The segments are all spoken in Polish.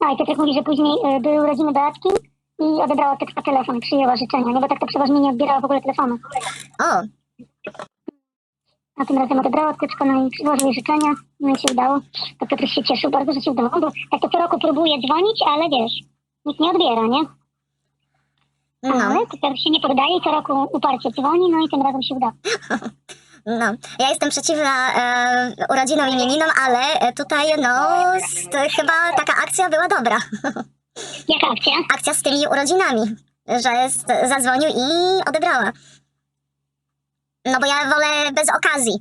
No i Piotrek mówi, że później y, były urodziny Beatki i odebrała teksta telefon, przyjęła życzenia, nie? Bo tak to przeważnie nie odbierała w ogóle telefonu. O, A tym razem odebrała teczkę, no i przyłożył jej życzenia, no i się udało. To Piotr się cieszył bardzo, że się udało, bo tak to co roku próbuje dzwonić, ale wiesz, nikt nie odbiera, nie? no, Ale Piotr się nie poddaje i co roku uparcie dzwoni, no i tym razem się udało. no. Ja jestem przeciwna e, urodzinom imieninom, ale e, tutaj, no, chyba taka akcja była dobra. Jaka akcja? Akcja z tymi urodzinami, że zadzwonił i odebrała. No bo ja wolę bez okazji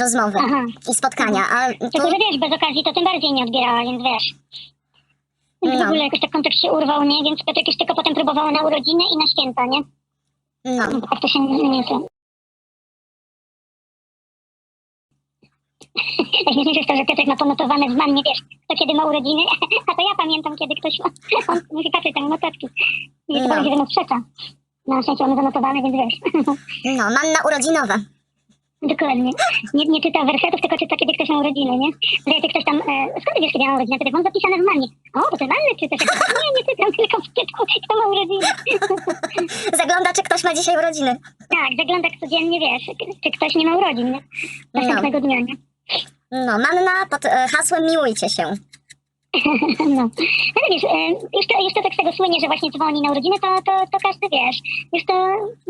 rozmowy Aha. i spotkania, a tu... Tylko, że wiesz, bez okazji to tym bardziej nie odbierała, więc wiesz. Więc w No. ogóle jakoś tak kontakt się urwał, nie? Więc Piotr już tylko potem próbowała na urodziny i na święta, nie? No, tak to się nie nie co. Najśmieszniejsze jest to, że Piotrek ma ponotowane w mannie, wiesz, kto kiedy ma urodziny, a to ja pamiętam, kiedy ktoś ma. On musi patrzeć tam notatki. I to No. no. się ze mną sprzecza. Na szczęście mamy zanotowane, więc wiesz. no, manna urodzinowa. Dokładnie. Nie, nie czyta wersetów, tylko czyta, kiedy ktoś ma urodziny, nie? Że jak ktoś tam, e, skąd wiesz, kiedy ja mam urodziny? To mam zapisane w mannie. O, to ty manny czytasz? Nie, nie czytam, tylko czytam, kto ma urodziny. Zagląda, czy ktoś ma dzisiaj urodziny. Tak, zagląda codziennie, wiesz, czy ktoś nie ma urodzin, nie? Następnego dnia, nie? No, manna pod e, hasłem miłujcie się. No. Ale wiesz, już to, już to tak z tego słynie, że właśnie dzwoni na urodziny, to, to, to każdy, wiesz, już to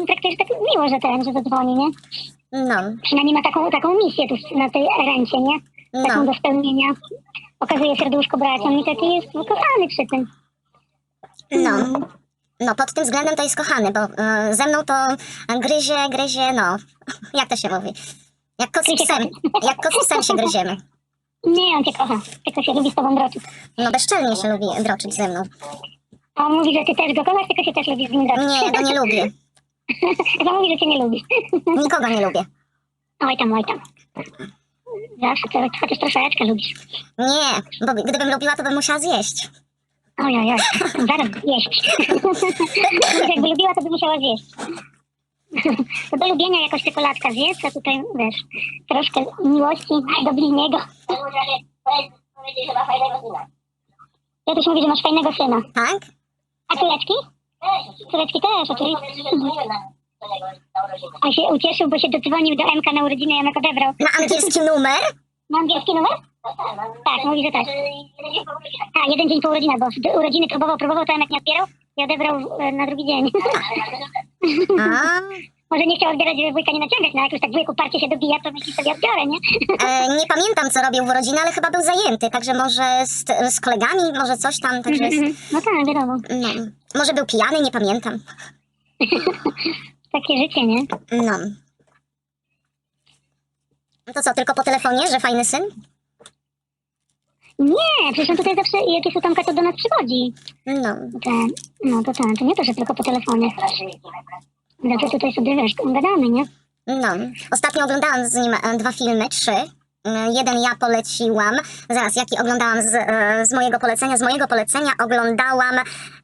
traktujesz tak miło, że ten, że zadzwoni, nie? No, Przynajmniej ma taką, taką misję tu na tej rencie, nie? Taką no, do spełnienia. Pokazuje serduszko braciom i taki jest kochany przy tym. no. No, pod tym względem to jest kochany, bo e, ze mną to gryzie, gryzie, no, jak to się mówi? Jak Gryzie psem, jak z psem się gryziemy. Nie, on cię kocha, tylko się lubi z tobą droczyć. No, bezczelnie się lubi droczyć ze mną. A on mówi, że ty też go kochasz, tylko się też lubi z nim droczyć. Nie, go nie lubię. Chyba mówi, że cię nie lubi. Nikogo nie lubię. Oj tam, oj tam. Zawsze to, chociaż troszeczkę lubisz. Nie, bo gdybym lubiła, to bym musiała zjeść. Oj, oj, oj, zaraz jeść. Jakby lubiła, to by musiała zjeść. Do lubienia jakoś czekoladka zjedz, a tutaj, wiesz, troszkę miłości do bliźniego. Ja też mówię, że masz fajnego syna. Tak? A córeczki? Córeczki też, oczywiście. A się ucieszył, bo się dodzwonił do MK na urodziny, Janek odebrał. Na angielski numer? Ma angielski numer? Tak, mówi, że tak. A, jeden dzień po urodzinach, bo urodziny próbował, próbował, to Janek nie odbierał i odebrał e, na drugi dzień. Może nie chciał odbierać, żeby wujka nie naciągać, no jak już tak wujek uparcie się dobija, to myśli sobie odbiorę, nie? e, nie pamiętam, co robił w urodziny, ale chyba był zajęty, także może z, z kolegami, może coś tam, także... Mhm. No tak, wiadomo. No, może był pijany, nie pamiętam. Takie życie, nie? No. No To co, tylko po telefonie, że fajny syn? Nie, przecież on tutaj zawsze, jak jest u Tomka, to do nas przychodzi. No. Ten, no to ten, to nie to, że tylko po telefonie. Zawsze tutaj sobie, wiesz, gadamy, nie? No. Ostatnio oglądałam z nim e, dwa filmy, trzy. E, Jeden ja poleciłam. Zaraz, jaki oglądałam z, e, z mojego polecenia? Z mojego polecenia oglądałam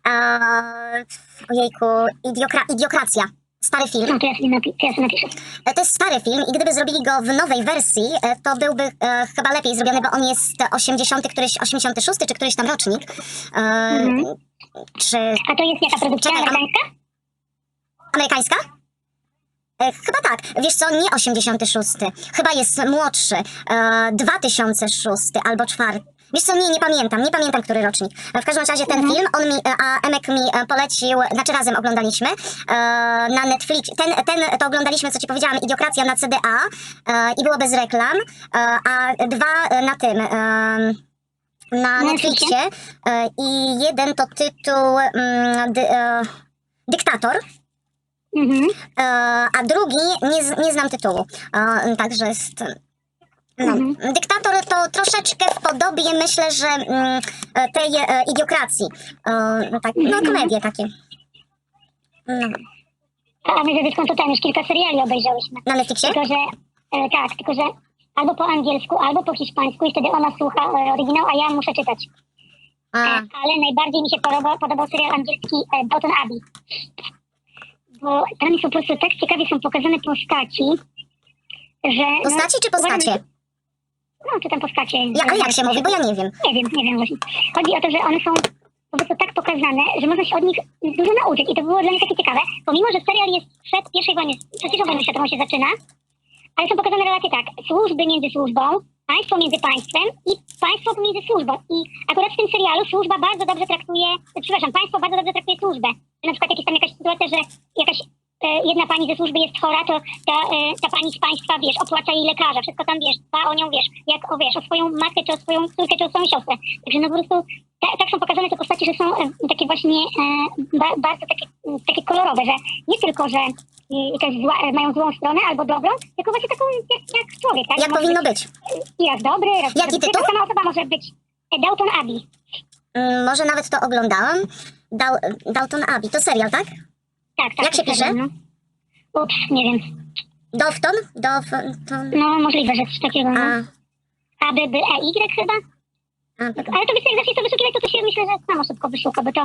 e, ojejku, idiokra, Idiokracja. Stary film. No to ja sobie, napi- to ja sobie napiszę. E, To jest stary film i gdyby zrobili go w nowej wersji, e, to byłby e, chyba lepiej zrobiony, bo on jest 80, któryś 86 czy któryś tam rocznik. E, Mhm. Czy A to jest jaka produkcja Czekaj, a- amerykańska? amerykańska? E, chyba tak. Wiesz co, nie 86. Chyba jest młodszy. E, 2006 albo 4. Wiesz co, nie, nie pamiętam, nie pamiętam, który rocznik. E, W każdym razie ten Mhm. film, on mi, e, a Emek mi e, polecił, znaczy razem oglądaliśmy, e, na Netflix. Ten, ten to oglądaliśmy, co ci powiedziałam, Idiokracja na CDA e, i było bez reklam, e, a dwa na tym, e, na Na Netflixie e, i jeden to tytuł mm, dy, e, Dyktator. Mhm. E, a drugi nie, z- nie znam tytułu. E, także jest. No. Mhm. Dyktator to troszeczkę w podobie, myślę, że mm, e, tej e, idiokracji. E, no, tak, no, komedie takie. No. A my ze Zytką to tam już kilka seriali obejrzałyśmy. Na Netflixie? Tylko, że, e, tak, tylko, że albo po angielsku, albo po hiszpańsku i wtedy ona słucha e, oryginał, a ja muszę czytać. A, ale najbardziej mi się podobał, podobał serial angielski e, Downton Abbey. Bo tam są po prostu tak ciekawie są pokazane postaci, że... postaci czy uważam, postacie? no czy tam postacie. Ja, a jak się mówi, bo ja nie wiem. Nie wiem, nie wiem właśnie. Chodzi o to, że one są po prostu tak pokazane, że można się od nich dużo nauczyć i to było dla mnie takie ciekawe, pomimo, że serial jest przed pierwszej wojny, przed pierwszą wojną światową się zaczyna, ale są pokazane relacje tak, służby między służbą, państwo między państwem i państwo między służbą. I akurat w tym serialu służba bardzo dobrze traktuje, przepraszam, państwo bardzo dobrze traktuje służbę. Na przykład jak jest tam jakaś sytuacja, że jakaś e, jedna pani ze służby jest chora, to ta, e, ta pani z państwa, wiesz, opłaca jej lekarza, wszystko tam, wiesz, dba o nią, wiesz, jak o, wiesz, o swoją matkę, czy o swoją córkę, czy o swoją siostrę. Także no po prostu ta, tak są pokazane te postacie, że są e, takie właśnie e, ba, bardzo takie, takie kolorowe, że nie tylko, że jakaś zła, mają złą stronę albo dobrą, tylko właśnie taką jak, jak człowiek, tak? Jak Może powinno być? I raz dobry, raz Jaki dobry. tytuł? Ta sama osoba może być Downton Abbey. Mm, może nawet to oglądałam. Dal, Dalton Abbey, to serial, tak? Tak, tak. Jak się pisze? No. Ups, nie wiem. Dofton? Dofton? No możliwe, że coś takiego. No. A, A, B, B, E, Y chyba? a, Ale to wiesz, jak zaczniesz to wyszukiwać, to, to się myślę, że samo szybko wyszuka, bo to,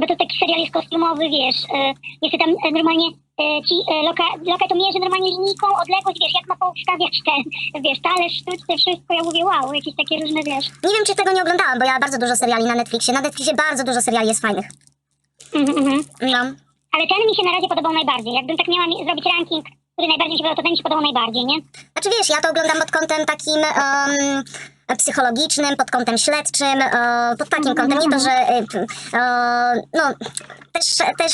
bo to taki serial jest kostiumowy, wiesz, e, jeszcze tam e, normalnie e, ci e, loka, loka to mierzy normalnie linijką, odległość, wiesz, jak ma poustawiać ten, wiesz, talerz, sztuczce, wszystko, ja mówię, wow, jakieś takie różne, wiesz. nie wiem, czy tego nie oglądałam, bo ja bardzo dużo seriali na Netflixie. Na Netflixie bardzo dużo seriali jest fajnych. Mhm, mhm. No. Ale ten mi się na razie podobał najbardziej. Jakbym tak miała mi- zrobić ranking, który najbardziej mi się podobał, to ten mi się podobał najbardziej, nie? Znaczy wiesz, ja to oglądam pod kątem takim em, psychologicznym, pod kątem śledczym, e, pod takim kątem, nie to, że e, e, no też, też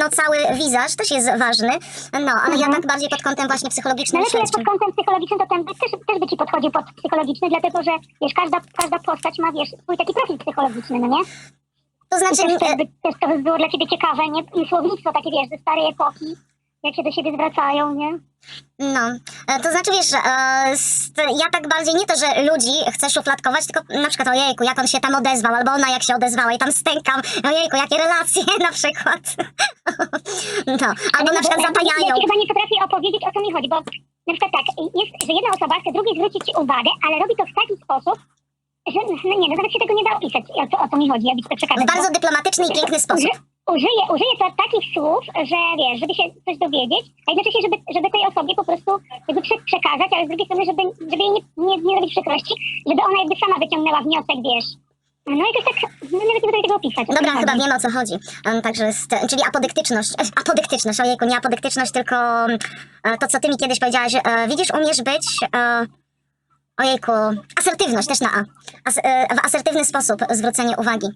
no cały wizaż też jest ważny, no ale ja Mhm. tak bardziej pod kątem właśnie No psychologicznym tu jak pod śledczym. kątem psychologicznym, to ten też, też by ci podchodził pod psychologiczny, dlatego że, wiesz, każda, każda postać ma, wiesz, swój taki profil psychologiczny, no nie? To znaczy, też, też, e, by, też to by było dla ciebie ciekawe, nie? I słownictwo takie, wiesz, ze starej epoki, jak się do siebie zwracają, nie? no, e, to znaczy wiesz, e, ja tak bardziej nie to, że ludzi chcę szufladkować, tylko na przykład ojejku, jak on się tam odezwał, albo ona jak się odezwała i tam stękam, ojejku, jakie relacje na przykład. No, albo na przykład Ja zapajają. ci chyba nie potrafię opowiedzieć, o co mi chodzi, bo na przykład tak, jest, że jedna osoba chce drugiej zwrócić ci uwagę, ale robi to w taki sposób, no nie, no nawet się tego nie da opisać, o co, o co mi chodzi, ci to przekazać. W bardzo dyplomatyczny i piękny sposób. Uży, użyję, użyję to takich słów, że wiesz, żeby się coś dowiedzieć, a jednocześnie, żeby, żeby tej osobie po prostu jakby prze, przekazać, ale z drugiej strony, żeby, żeby jej nie, nie, nie robić przykrości, żeby ona jakby sama wyciągnęła wniosek, wiesz. No jakoś tak, no nawet nie potrafię tego opisać. Dobra, chyba wiem o co chodzi. Em, Także, czyli apodyktyczność. E, Apodyktyczność, ojejku, nie apodyktyczność, tylko mm, e, to, co ty mi kiedyś powiedziałaś. e, Widzisz, umiesz być... e, Ojejku, asertywność też na A. As, e, w asertywny sposób zwrócenie uwagi.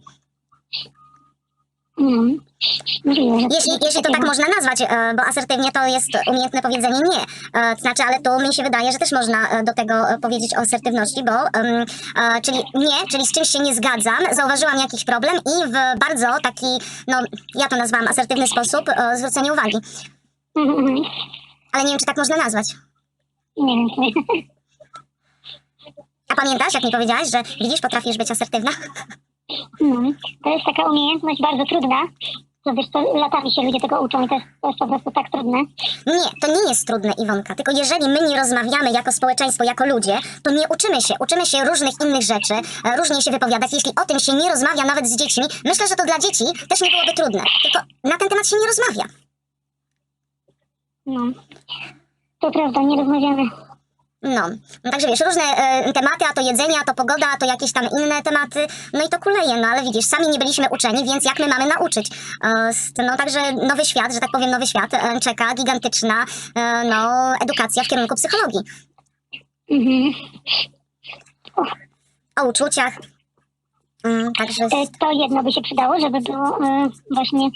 Że Jeśli, jeśli to tak można nazwać, e, bo asertywnie to jest umiejętne powiedzenie nie. E, To znaczy, ale tu mi się wydaje, że też można do tego powiedzieć o asertywności, bo czyli nie, czyli z czymś się nie zgadzam, zauważyłam jakiś problem i w bardzo taki, no ja to nazwałam asertywny sposób e, zwrócenia uwagi. Mhm, mhm. Ale nie wiem, czy tak można nazwać. Nie wiem, nie. A pamiętasz, jak mi powiedziałaś, że widzisz, potrafisz być asertywna? No, to jest taka umiejętność bardzo trudna. To wiesz, to latami się ludzie tego uczą i to jest, to jest po prostu tak trudne. Nie, to nie jest trudne, Iwonka. Tylko jeżeli my nie rozmawiamy jako społeczeństwo, jako ludzie, to nie uczymy się. Uczymy się różnych innych rzeczy, e, różnie się wypowiadać. Jeśli o tym się nie rozmawia nawet z dziećmi, myślę, że to dla dzieci też nie byłoby trudne. Tylko na ten temat się nie rozmawia. No. To prawda, nie rozmawiamy. No, no także wiesz, różne e, tematy, a to jedzenie, a to pogoda, a to jakieś tam inne tematy, no i to kuleje, no ale widzisz, sami nie byliśmy uczeni, więc jak my mamy nauczyć? E, no także nowy świat, że tak powiem, nowy świat e, czeka, gigantyczna, e, no, edukacja w kierunku psychologii. Mhm. O uczuciach. Mm, także... To jedno by się przydało, żeby było e, właśnie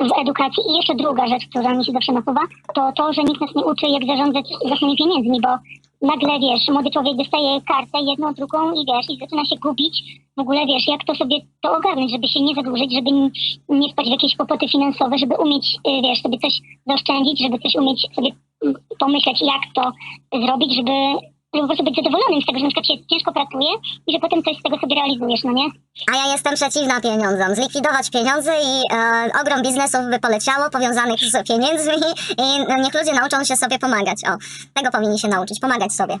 w edukacji. I jeszcze druga rzecz, która mi się zawsze nasuwa, to to, że nikt nas nie uczy, jak zarządzać własnymi pieniędzmi, bo nagle, wiesz, młody człowiek dostaje kartę jedną, drugą i wiesz, i zaczyna się gubić. W ogóle, wiesz, jak to sobie to ogarnąć, żeby się nie zadłużyć, żeby nie, wpaść w jakieś kłopoty finansowe, żeby umieć, e, wiesz, sobie coś zaoszczędzić, żeby coś umieć sobie mm, pomyśleć, jak to zrobić, żeby po prostu być zadowolonym z tego, że na przykład się ciężko pracuje i że potem coś z tego sobie realizujesz, no nie? A ja jestem przeciwna pieniądzom. Zlikwidować pieniądze i e, ogrom biznesów by poleciało powiązanych z pieniędzmi i no, niech ludzie nauczą się sobie pomagać. O, tego powinni się nauczyć, pomagać sobie.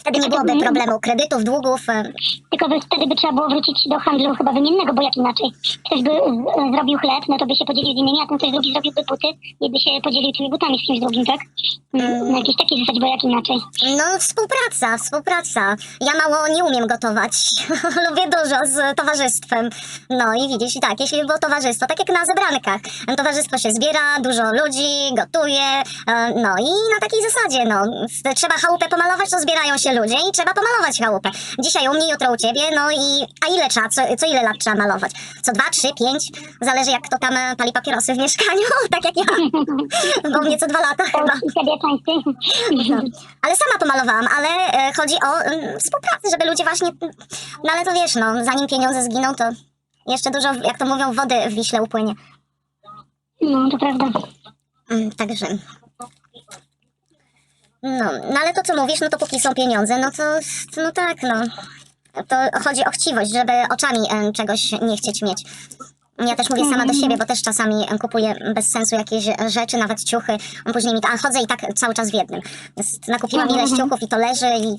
Wtedy nie byłoby problemu kredytów, długów. e, Tylko by wtedy by trzeba było wrócić do handlu chyba wymiennego, bo jak inaczej? Ktoś by z, zrobił chleb, no to by się podzielił z innymi, a ten ktoś drugi zrobiłby buty i by się podzielił tymi butami z kimś drugim, tak? Mm. Na jakiejś takiej zasadzie, bo jak inaczej? No, współpraca, współpraca. Ja mało nie umiem gotować. Lubię dużo z towarzystwem. No i widzisz, i tak, jeśli było towarzystwo, tak jak na zebrankach. Towarzystwo się zbiera, dużo ludzi, gotuje. e, No i na takiej zasadzie, no. Trzeba chałupę pomalować, to zbierają się ludzie i trzeba pomalować chałupę. Dzisiaj u mnie, jutro u ciebie, no i a ile trzeba, co, co ile lat trzeba malować? Co dwa, trzy, pięć? Zależy jak kto tam e, pali papierosy w mieszkaniu, tak jak ja. Bo mnie co dwa lata chyba. No. Ale sama pomalowałam, ale e, chodzi o mm, współpracę, żeby ludzie właśnie. No ale to wiesz, no, zanim pieniądze zginą, to jeszcze dużo, jak to mówią, wody w Wiśle upłynie. No, to prawda. Mm, także. No, no ale to co mówisz, no to póki są pieniądze, no to no tak, no. To chodzi o chciwość, żeby oczami em, czegoś nie chcieć mieć. Ja też mówię sama do siebie, bo też czasami kupuję bez sensu jakieś rzeczy, nawet ciuchy. Później mi to, a chodzę i tak cały czas w jednym. Nakupiłam ileś ciuchów i to leży i